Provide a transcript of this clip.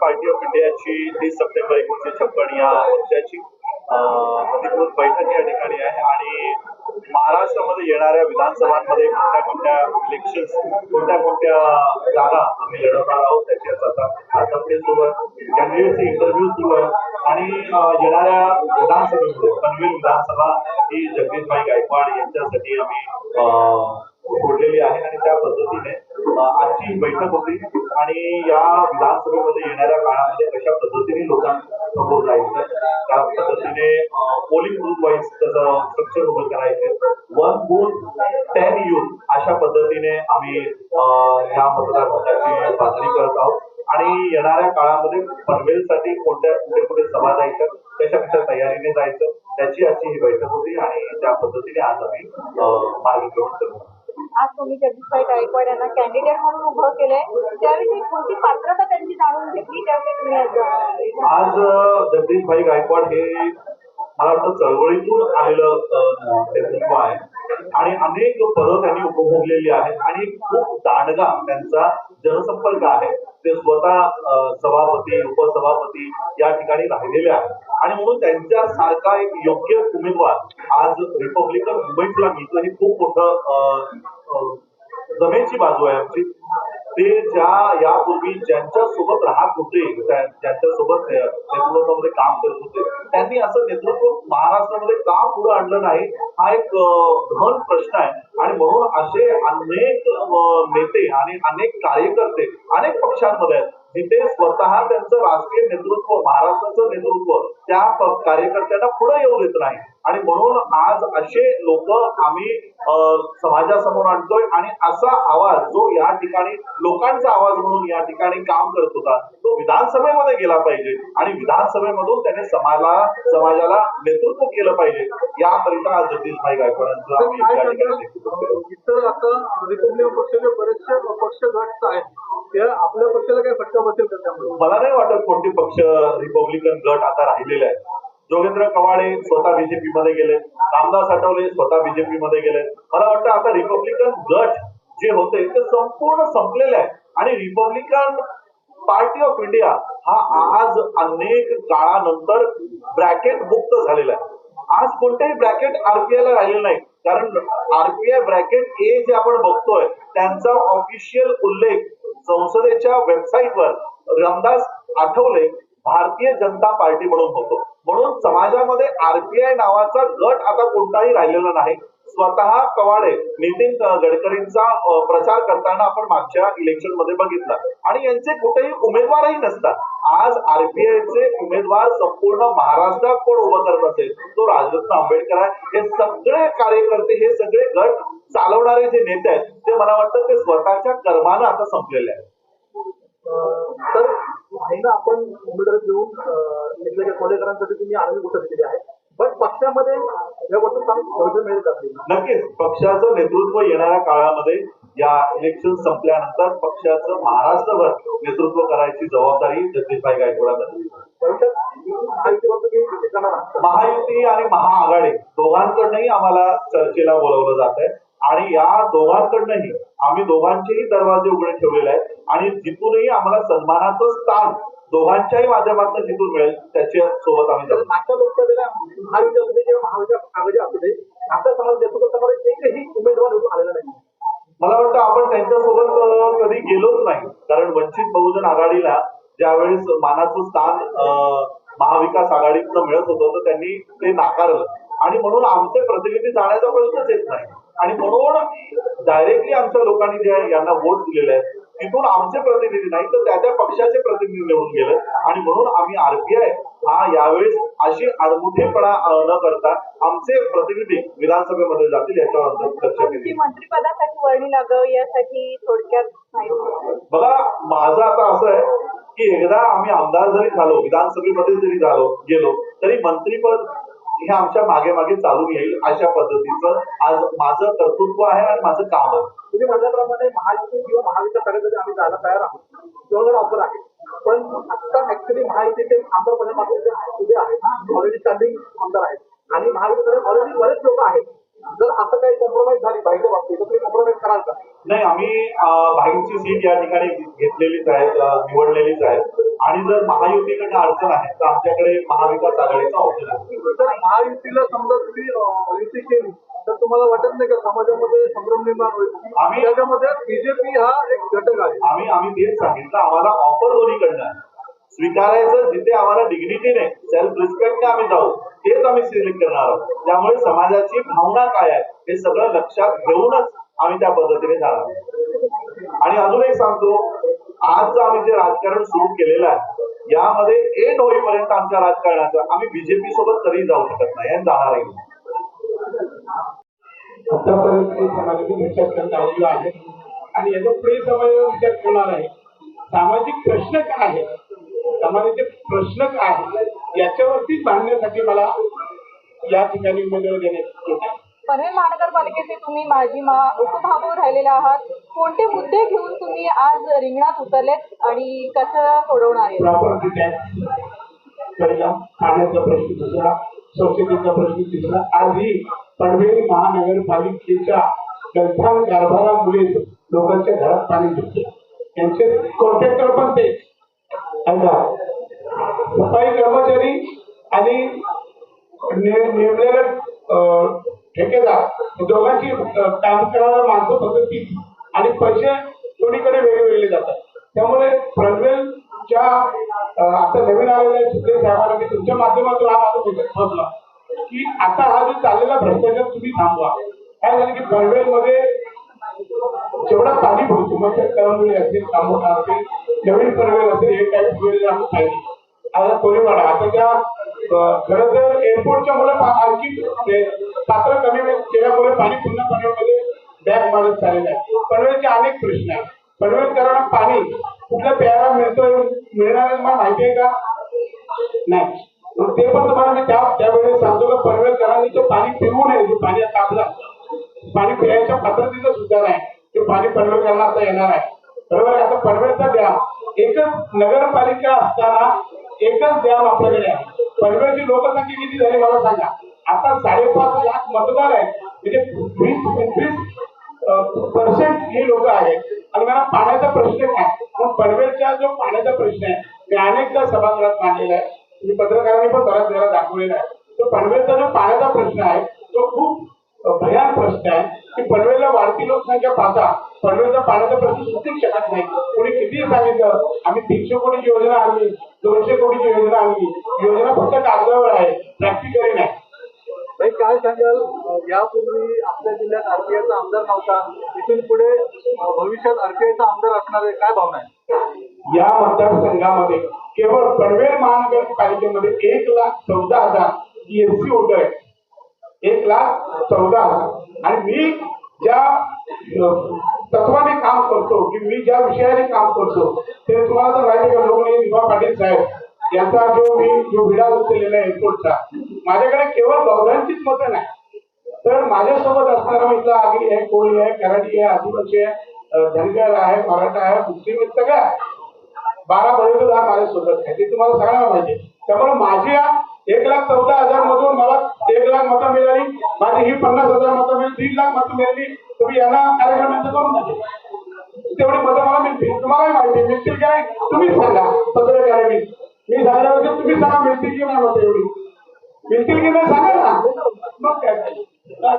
Party of इंडियाची तीस September एकोणीसशे छप्पन या पक्षाची अधिकृत बैठक या ठिकाणी आहे आणि महाराष्ट्रामध्ये येणाऱ्या विधानसभांमध्ये कोणत्या कोणत्या इलेक्शन्स कोणत्या कोणत्या जागा आम्ही लढवणार आहोत त्याची आता आता सुरू आहे. कॅन्डिडेटचे इंटरव्ह्यू सुरू आहे. आणि येणाऱ्या विधानसभेमध्ये पनवेल विधानसभा ही जगदीशभाई गायकवाड यांच्यासाठी आम्ही सोडलेली आहे आणि त्या पद्धतीने आजची बैठक होती. आणि या विधानसभेमध्ये येणाऱ्या काळामध्ये कशा पद्धतीने लोकांना समोर जायचं त्या पद्धतीने पोलिंग बूथ वाईज त्याचं स्ट्रक्चर उभं करायचे. वन बूथ टेन युथ अशा पद्धतीने आम्ही या मतदारसंघाची बांधणी करत आहोत. आणि येणाऱ्या काळामध्ये पनवेलसाठी कोणत्या कुठे कुठे सभा जायच्या कशा कशा तयारीने जायचं त्याची आजची ही बैठक होती आणि त्या पद्धतीने आज आम्ही मार्गक्रमण करतो आज तुम्ही जगदीशभाई गायकवाड यांना कॅन्डिडेट म्हणून उभं केलंय. त्याविषयी कोणती पात्रता त्यांची जाणून घेतली? त्यावेळी तुम्ही आज, जगदीशभाई गायकवाड हे मला वाटतं चळवळीतून आलेलं नेतृत्व आहे. आणि अनेक पदं त्यांनी उपभोगलेली आहेत आणि खूप दांडगा त्यांचा जनसंपर्क आहे. ते स्वतः सभापती उपसभापती या ठिकाणी राहिलेले आहेत. आणि म्हणून त्यांच्या सारखा एक योग्य उमेदवार आज रिपब्लिकन मुवमेंटला मिळतो. ही खूप मोठं जमेची बाजू आहे आमची. ते ज्या यापूर्वी ज्यांच्या सोबत राहत होते ज्यांच्या सोबत नेतृत्वामध्ये काम करत होते त्यांनी असं नेतृत्व महाराष्ट्रामध्ये का पुढे आणलं नाही? हा एक घन प्रश्न आहे. आणि म्हणून असे अनेक नेते आणि अनेक कार्यकर्ते अनेक पक्षांमध्ये आहेत जिथे स्वतः त्यांचं राजकीय नेतृत्व महाराष्ट्राचं नेतृत्व त्या कार्यकर्त्यांना पुढे येऊ देत नाही. आणि म्हणून आज असे लोक आम्ही समाजासमोर आणतोय आणि असा आवाज जो या ठिकाणी लोकांचा आवाज म्हणून या ठिकाणी काम करत होता तो विधानसभेमध्ये गेला पाहिजे. आणि विधानसभेमधून त्याने समाजाला समाजाला नेतृत्व केलं पाहिजे. याकरिता आज जगदीशभाई गायकवाडांचं. इतर आता रिपब्लिकन पक्षाचे बरेचसे पक्ष गट आहेत. ते आपल्या पक्षाला काय फटका बसेल का त्यामुळे? मला नाही वाटत कोणते पक्ष रिपब्लिकन गट आता राहिलेले आहेत. जोगेंद्र कवाडे स्वतः बीजेपी मध्ये गेले. रामदास आठवले स्वतः बीजेपी मध्ये गेले. मला वाटतं आता रिपब्लिकन गट जे होते ते संपूर्ण संपलेले आहे आणि रिपब्लिकन पार्टी ऑफ इंडिया हा आज अनेक काळानंतर ब्रॅकेट मुक्त झालेला आहे. आज कोणतेही ब्रॅकेट आरपीआय ला राहिले नाही कारण आरपीआय ब्रॅकेट ए जे आपण बघतोय त्यांचा ऑफिशियल उल्लेख संसदेच्या वेबसाईटवर रामदास आठवले भारतीय जनता पार्टी म्हणून होतो. म्हणून समाजामध्ये आरपीआय नावाचा गट आता कोणताही राहिलेला नाही. स्वतः कवाडे नितीन गडकरींचा प्रचार करताना आपण मागच्या इलेक्शनमध्ये बघितला. आणि यांचे कुठेही उमेदवारही नसतात. आज आरपीआयचे उमेदवार संपूर्ण महाराष्ट्रात कोण उभं करत असेल? तो राजरत्न आंबेडकर आहे. हे सगळे कार्यकर्ते हे सगळे गट चालवणारे जे नेते आहेत ते मला वाटतं ते स्वतःच्या कर्मानं आता संपलेले आहेत. तर महिना आपण उमेदवारी देऊन निघलेल्या कोलेकरांसाठी तुम्ही आर्मी घोषणा केली आहे. पण पक्षामध्ये या गोष्टी भविष्य मिळेल का? नक्कीच. पक्षाचं नेतृत्व येणाऱ्या काळामध्ये या इलेक्शन संपल्यानंतर पक्षाचं महाराष्ट्रभर नेतृत्व करायची जबाबदारी जगदीशभाई गायकवाडांना महायुती आणि महाआघाडी दोघांकडनंही आम्हाला चर्चेला बोलवलं जात आहे आणि या दोघांकडनंही आम्ही दोघांचेही दरवाजे उघडे ठेवलेले आहेत आणि जिथूनही आम्हाला सन्मानाचं स्थान दोघांच्याही माध्यमातून जिथून मिळेल त्याच्या सोबत आम्ही जाऊ. मागच्या लोकसभेला महायुती असू दे किंवा महाविकास आघाडी असू दे आपल्या समाज नेतृत्व करणारे एकही उमेदवार निवडून आलेला नाही. मला वाटतं आपण त्यांच्यासोबत कधी गेलोच नाही. कारण वंचित बहुजन आघाडीला ज्यावेळेस मानाचं स्थान महाविकास आघाडीतनं मिळत होतं तर त्यांनी ते नाकारलं. आणि म्हणून आमचे प्रतिनिधी जाण्याचा प्रश्नच येत नाही. आणि म्हणून डायरेक्टली आमच्या लोकांनी जे यांना वोट दिलेले आहेत तिथून आमचे प्रतिनिधी नाही तर त्या त्या पक्षाचे प्रतिनिधी निवडून गेले. आणि म्हणून आम्ही आरपीआय हा यावेळेस अशी आडमुठेपणा अं, न करता आमचे प्रतिनिधी विधानसभेमध्ये जातील याच्यावर मंत्रिपदासाठी वर्णी लागावं यासाठी थोडक्यात बघा माझं आता असं आहे की एकदा आम्ही आमदार जरी झालो विधानसभेमध्ये जरी झालो गेलो तरी मंत्रीपद हे आमच्या मागे मागे चालून येईल अशा पद्धतीचं. आज माझं कर्तृत्व आहे आणि माझं काम आहे. तुम्ही म्हटल्याप्रमाणे महायुती किंवा महाविकास आघाडीमध्ये आम्ही जायला तयार आहोत. दोघांना ऑफर आहे. पण आता ऍक्च्युली महायुतीचे आमदार पदामध्ये उभे आहेत ऑलरेडी स्टँडिंग आमदार आहेत. आणि महाविकास ऑलरेडी बरेच लोक आहेत. जर असं काही कॉम्प्रोमाइज झाली बाईच्या बाबतीत तर तुम्ही कॉम्प्रोमाइज कराल का? नाही आम्ही भाईंची सीट या ठिकाणी घेतलेलीच आहे निवडलेलीच आहे आणि जर महायुतीकडनं अडचण आहे तर आमच्याकडे महाविकास आघाडीचा ऑप्शन आहे तर महायुतीला समजा तुम्ही युती केली तर तुम्हाला वाटत नाही का समाजामध्ये संभ्रम निर्माण होईल आम्ही- त्याच्यामध्ये बीजेपी हा एक घटक आहे आम्ही आम्ही तेच सांगितलं आम्हाला ऑफर दोन्हीकडनं आहे. स्वीकारायचं जिथे आम्हाला डिग्निटीने सेल्फ रिस्पेक्टने आम्ही जाऊ तेच आम्ही सिलेक्ट करणार आहोत त्यामुळे समाजाची भावना काय आहे हे सगळं लक्षात घेऊनच आम्ही त्या पद्धतीने जाणार. आणि अजून एक सांगतो आज जे आम्ही जे राजकारण सुरू केलेलं आहे यामध्ये एंड होईपर्यंत आमच्या राजकारणाचं आम्ही बीजेपी सोबत कधीही जाऊ शकत नाही आणि जाणारही नाही हे आलेलो आहे. आणि याचा पुढे समाजाचा विचार करणार आहे. सामाजिक प्रश्न काय आहे समाजाचे प्रश्न काय आहेत? याच्यावरती भांडण्यासाठी मला या ठिकाणी उमेदवारी देण्यात येत आहे. पनवेल महानगरपालिकेचे तुम्ही माजी मा उपमहापौर राहिलेले आहात. कोणते मुद्दे घेऊन तुम्ही आज रिंगणात उतरलेत आणि कसं सोडवणार आहे? पहिला पाण्याचा प्रश्न दुसरा स्वच्छतेचा प्रश्न तिसरा. आजही पनवेल महानगरपालिकेच्या गलथान कारभारामुळेच लोकांच्या घरात पाणी घुसते त्यांचे कॉन्ट्रॅक्टर पण ते सफाई कर्मचारी आणि ने- नेमलेले ठेकेदार दोघांची काम करणारा माणसं फक्त तीच. आणि पैसे दोन्हीकडे वेगवेगळे जातात. त्यामुळे पनवेलच्या आता नवीन आलेल्या सुप्रीम साहेबांना मी तुमच्या माध्यमातून हा माझा मेसेज पोहोचला की आता हा जो चाललेला भ्रष्टाचार तुम्ही थांबवा. काय झालं की पनवेलमध्ये जेवढा पाणी भरतो मग ते कळमनुरी असेल तांबोटा असेल नवीन पनवेल असेल हे काही वेळ आम्ही पाहिजे. आता कोरेवाडा आता त्या खरं तर एअरपोर्टच्या मुळे आणखी पात्र कमी केल्यामुळे पाणी पुन्हा पनवेलमध्ये बॅग मारत चाललेला आहे पनवेलचे अनेक प्रश्न. आहेत पनवेलकरांना पाणी कुठलं प्यायला मिळतोय मिळणार तुम्हाला मला माहिती आहे का? नाही. ते पण तुम्हाला मी त्या त्यावेळेस सांगतो का पनवेलकरांनी ते पाणी पिऊ नये जे पाणी आता आपलं. पाणी पिण्याच्या पद्धतीचं सुद्धा नाही. ते पाणी पनवेलकरांना आता येणार आहे. बरोबर आता पनवेलचा डॅम एकच नगरपालिका असताना एकच डॅम आपल्याकडे आहे. पनवेलची लोकसंख्या किती झाली मला सांगा. आता साडेपाच लाख मतदार आहेत. म्हणजे वीस पंचवीस पर्सेंट ही लोक आहेत. आणि मला पाण्याचा प्रश्न काय पण पनवेलचा जो पाण्याचा प्रश्न आहे मी अनेकदा सभागृहात मांडलेला आहे. मी पत्रकारांनी पण बऱ्याच वेळा दाखवलेला आहे. तो पनवेलचा जो पाण्याचा प्रश्न आहे तो खूप भयान प्रश्न आहे. की पनवेलला वाढती लोकसंख्या पाहता पनवेलचा पाण्याचा प्रश्न सुटूच शकत नाही. कोणी किती सांगितलं? आम्ही तीनशे कोटीची योजना आणली दोनशे कोटीची योजना आणली. योजना फक्त कागदावर आहे. प्रॅक्टिकली नाही. भाई काय सांगाल? यापूर्वी आपल्या जिल्ह्यात आरपीआयचा आमदार नव्हता. इथून पुढे भविष्यात आरपीआयचा आमदार असणार आहे काय भावना आहे? या मतदारसंघामध्ये केवळ पनवेल महानगरपालिकेमध्ये एक लाख चौदा हजार एससी वोटर आहे एक लाख चौदा हजार. आणि मी ज्या तत्वाने काम करतो की मी ज्या विषयाने काम करतो ते तुम्हाला तर माहिती आहे का लोकनेते दिवा पाटील साहेब याचा जो मी जो विडा उचललेला आहे एअरपोर्टचा माझ्याकडे केवळ गौरांचीच मतं नाही. तर माझ्यासोबत असणारा मित्र आगरी आहे कोळी आहे कराडी आहे आदिवासी आहे धनगर आहे मराठा आहे मुस्लिम आहे सगळं आहे. बारा बळीदार माझ्यासोबत आहे ते तुम्हाला सगळ्यांना माहिती आहे. त्यामुळे माझ्या एक लाख चौदा हजार मधून मला एक लाख मतं मिळाली माझी ही पन्नास हजार मतं मिळाली दीड लाख मतं मिळाली. तुम्ही यांना कार्यक्रमांचं करून टाकेल तेवढी मतं मला मिळतील. तुम्हाला माहिती मिळतील काय तुम्हीच सांगा. पत्रकारांनी. मी सांगण्यापेक्षा तुम्ही सांगा मिळतील की नाही तेवढी एवढी. मिळतील की नाही सांगा ना. मग काय?